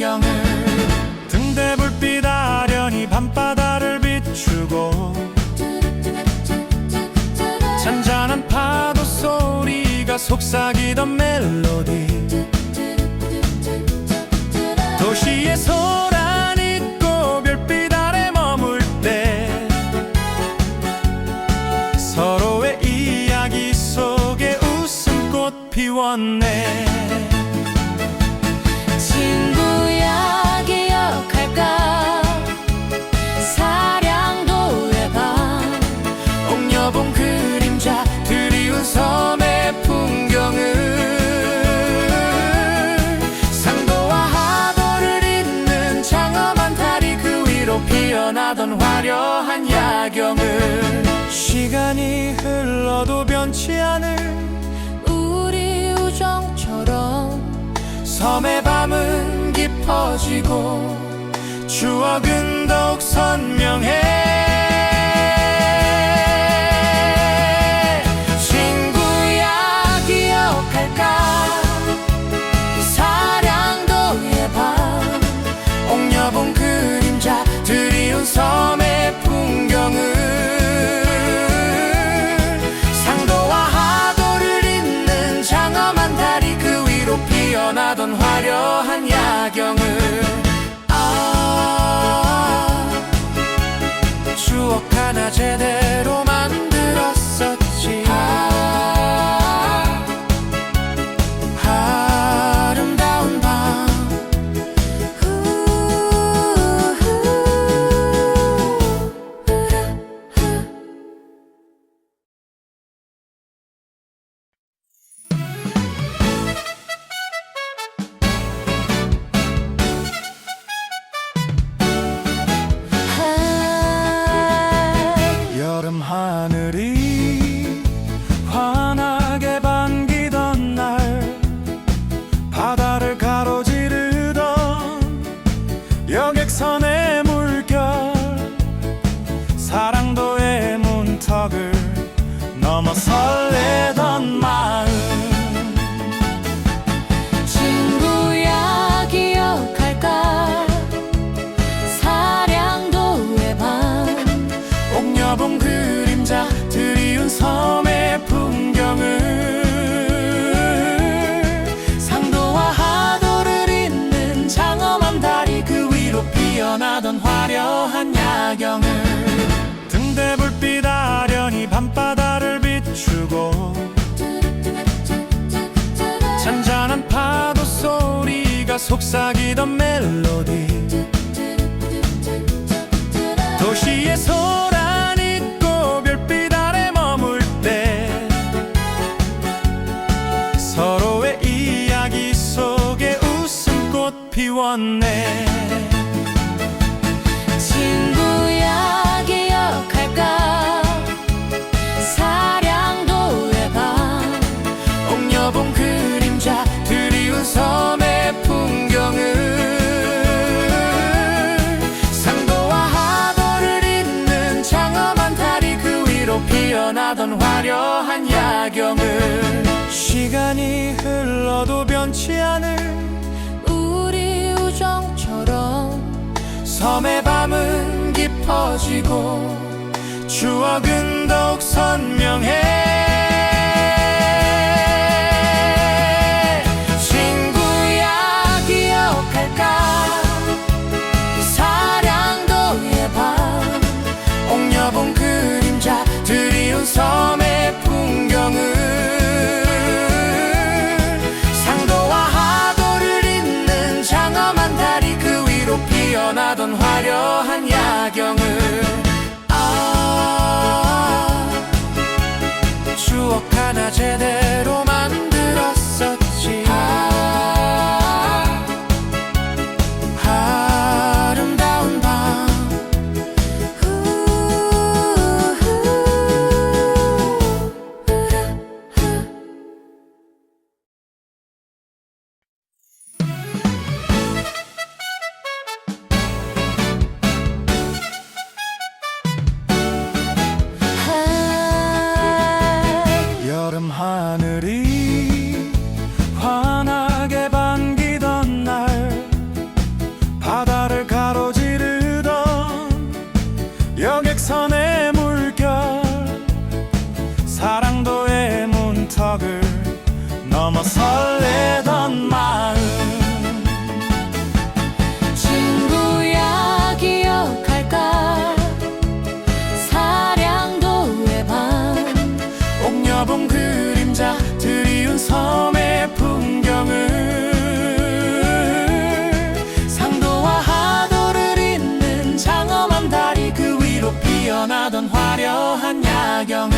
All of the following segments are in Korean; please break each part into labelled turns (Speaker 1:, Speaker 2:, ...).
Speaker 1: 야경을
Speaker 2: 등대 불빛 아련히 밤바다를 비추고 잔잔한 파도 소리가 속삭이던 멜로디. 도시의 소란 있고 별빛 아래 머물 때 서로의 이야기 속에 웃음꽃 피웠네
Speaker 1: 야경을
Speaker 2: 시간이 흘러도 변치 않을
Speaker 3: 우리 우정처럼
Speaker 1: 섬의 밤은 깊어지고 추억은 더욱 선명해 피어나던 화려한 야경을. 아 추억 하나 제대로 만 야경을
Speaker 2: 등대 불빛 아련히 밤바다를 비추고 잔잔한 파도 소리가 속삭이던 멜로디. 도시의 소란 있고 별빛 아래 머물 때 서로의 이야기 속에 웃음꽃 피웠네
Speaker 1: 야경을
Speaker 2: 시간이 흘러도 변치 않을
Speaker 3: 우리 우정처럼
Speaker 1: 섬의 밤은 깊어지고 추억은 더욱 선명해. 사량도의 밤 옥녀본 그림자 드리운 섬의 풍경을 상도와 하도를 잇는 장엄한 다리 그 위로 피어나던 화려한 야경을 아
Speaker 2: 옹여본
Speaker 1: 피어나던 화려한 야경을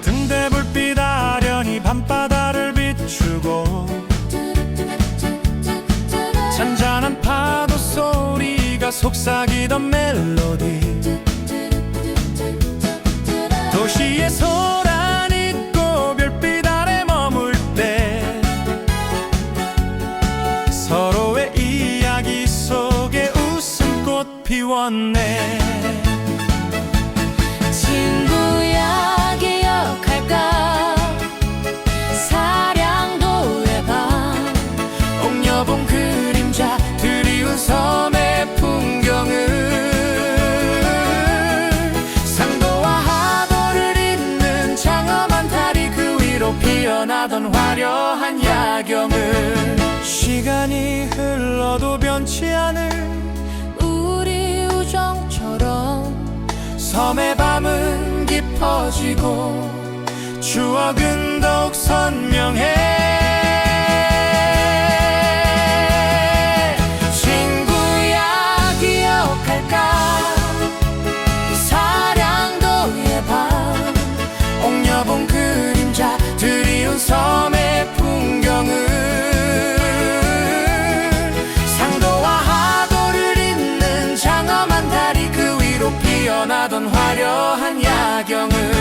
Speaker 2: 등대 불빛 아련히 밤바다를 비추고 잔잔한 파도 소리가 속삭이던 멜로디
Speaker 1: 피어나던 화려한 야경을
Speaker 2: 시간이 흘러도 변치 않을
Speaker 3: 우리 우정처럼
Speaker 1: 섬의 밤은 깊어지고 추억은 더욱 선명해 야경을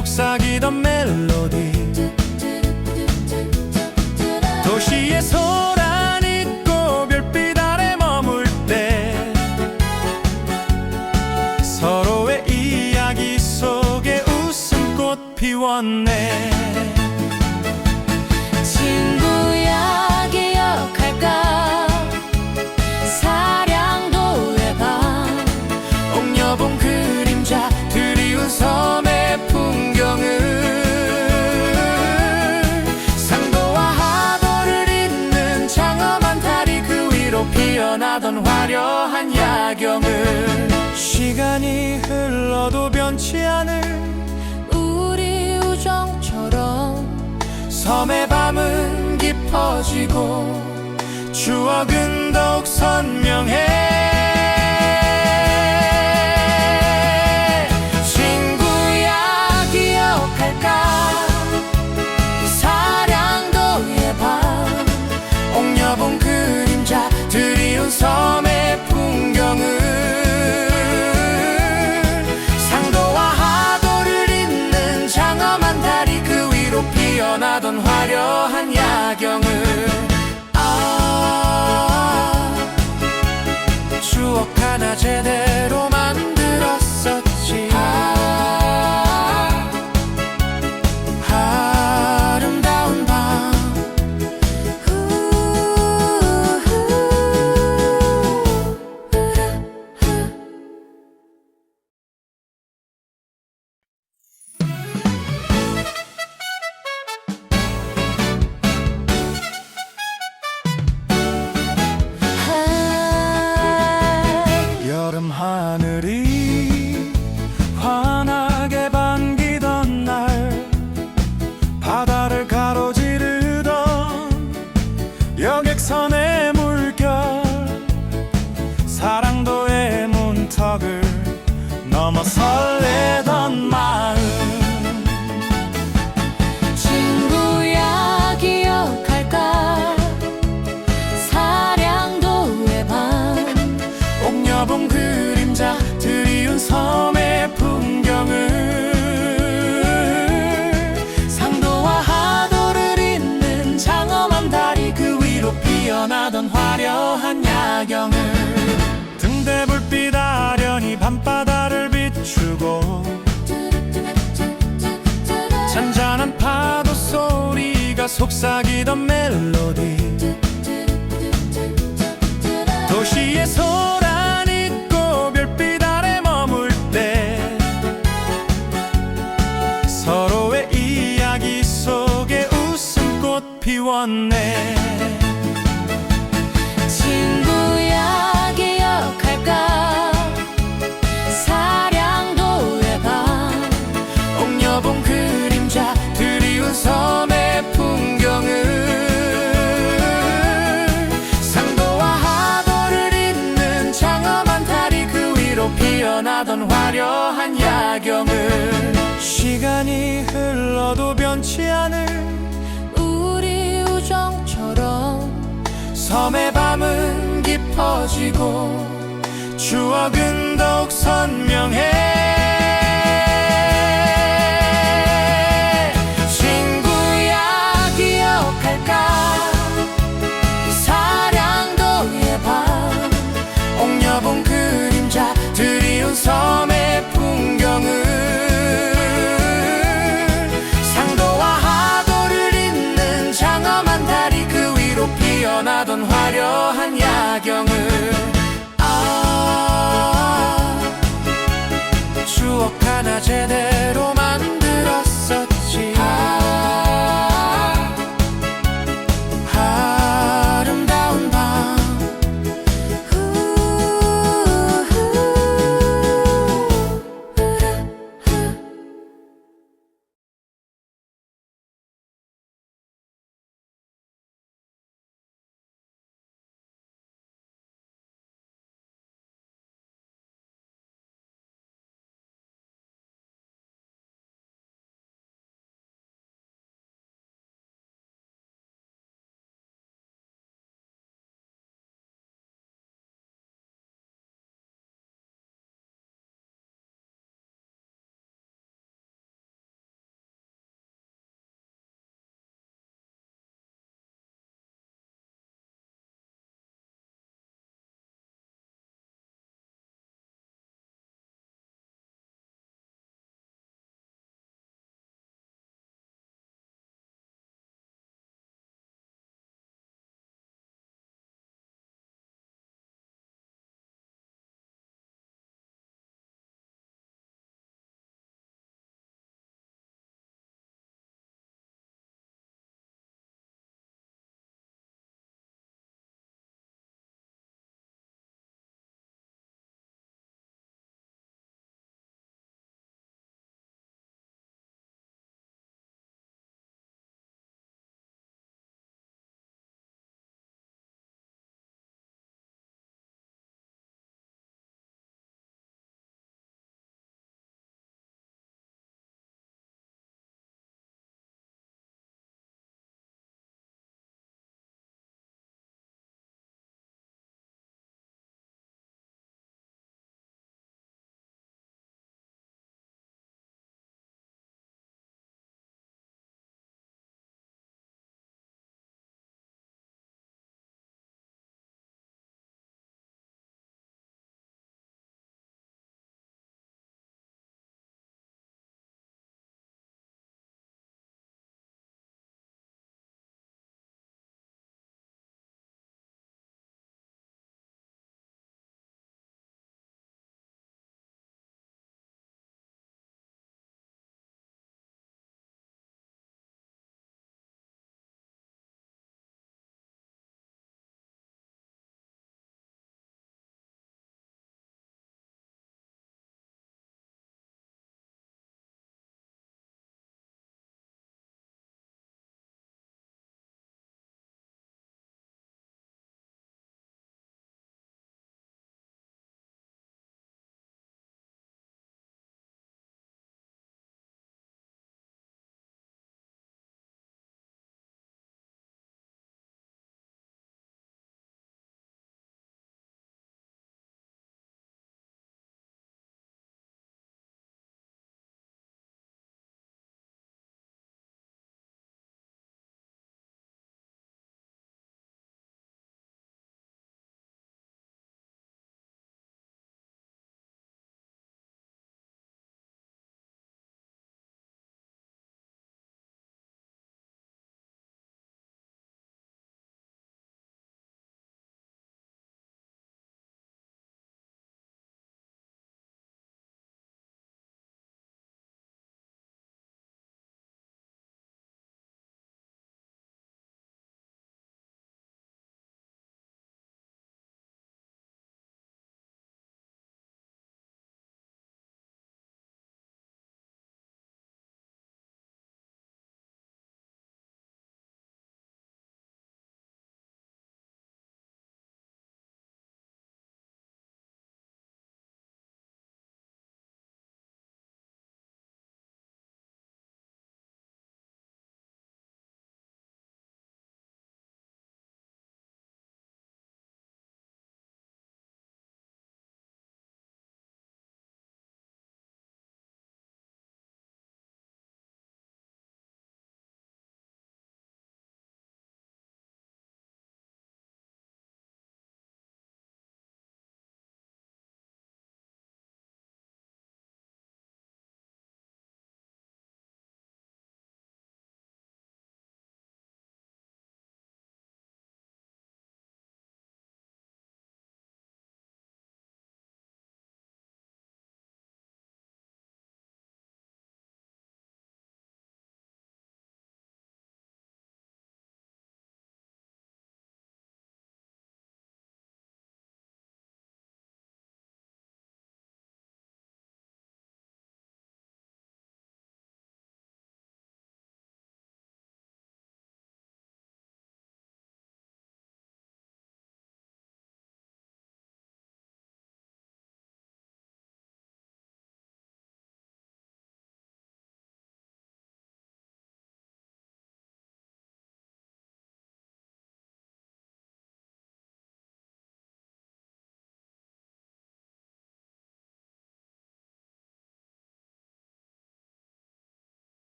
Speaker 2: 속삭이던 멜로디. 도시의 소란 있고 별빛 아래 머물 때 서로의 이야기 속에 웃음꽃 피웠네.
Speaker 3: 친구야 기억할까? 사량도의 밤
Speaker 1: 옥녀본 그림자 드리운 섬의 피어나던 화려한 야경을
Speaker 2: 시간이 흘러도 변치 않을
Speaker 3: 우리 우정처럼
Speaker 1: 섬의 밤은 깊어지고 추억은 더욱 선명해 야경을 아 추억 하나 제대로 만
Speaker 2: 넘어 설레던 속삭이던 멜로디. 흘러도 변치 않을
Speaker 3: 우리 우정처럼
Speaker 1: 섬의 밤은 깊어지고 추억은 더욱 선명해. 친구야 기억할까? 사랑도 해봐. 옥녀봉 그림자 드리운 섬의 풍경을 피어나던 화려한 야경을